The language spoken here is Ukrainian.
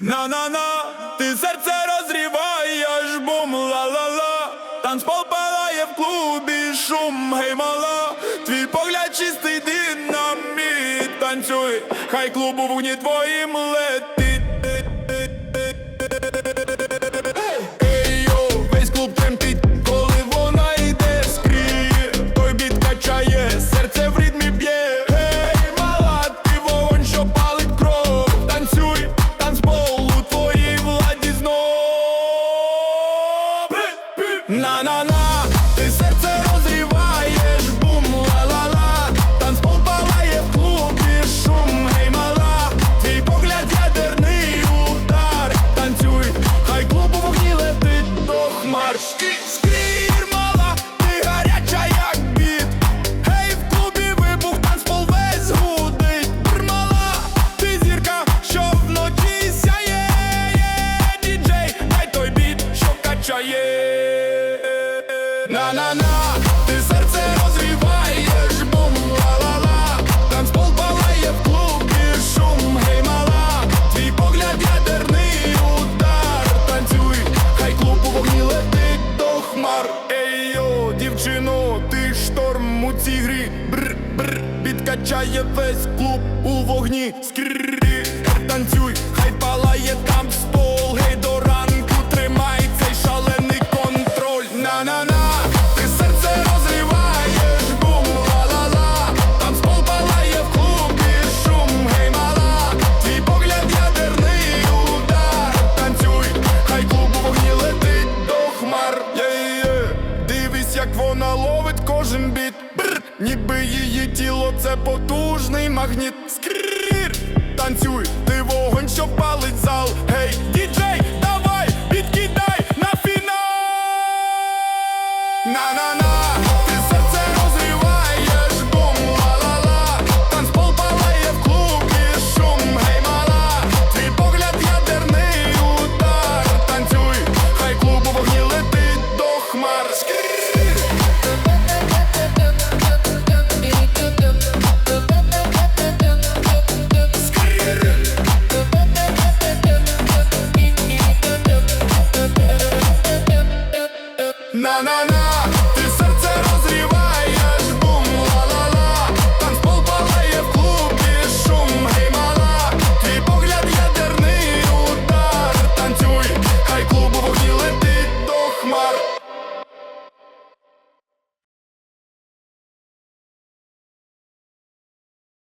На-на-на, ти серце розріваєш, бум ла-ла-ла. Танцпол палає в клубі, шум, гей мала Твій погляд чистий динаміт. Танцюй, хай клубу вогні твоїм На-на-на, ти серце розріваєш, бум, ла-ла-ла. Танцпол палає в клубі, шум, гей, мала. Твій погляд ядерний удар. Танцюй, хай клуб у вогні летить до хмар. Мала, На-на-на, ти серце розріваєш, бум, ла-ла-ла. Танцпол палає в клубі, шум, гей, мала. Твій погляд ядерний удар. Танцюй, хай клуб у вогні летить до хмар. Ей, йо, дівчино, ти шторм у цій грі. Бр, бр, підкачає весь клуб у вогні. Скрррр, танцюй, хай ніби її тіло це потужний магніт. Скрір, танцюй, ти вогонь, що палить зал. Гей, діджей, давай, підкидай на фінал. На-на-на, na na na.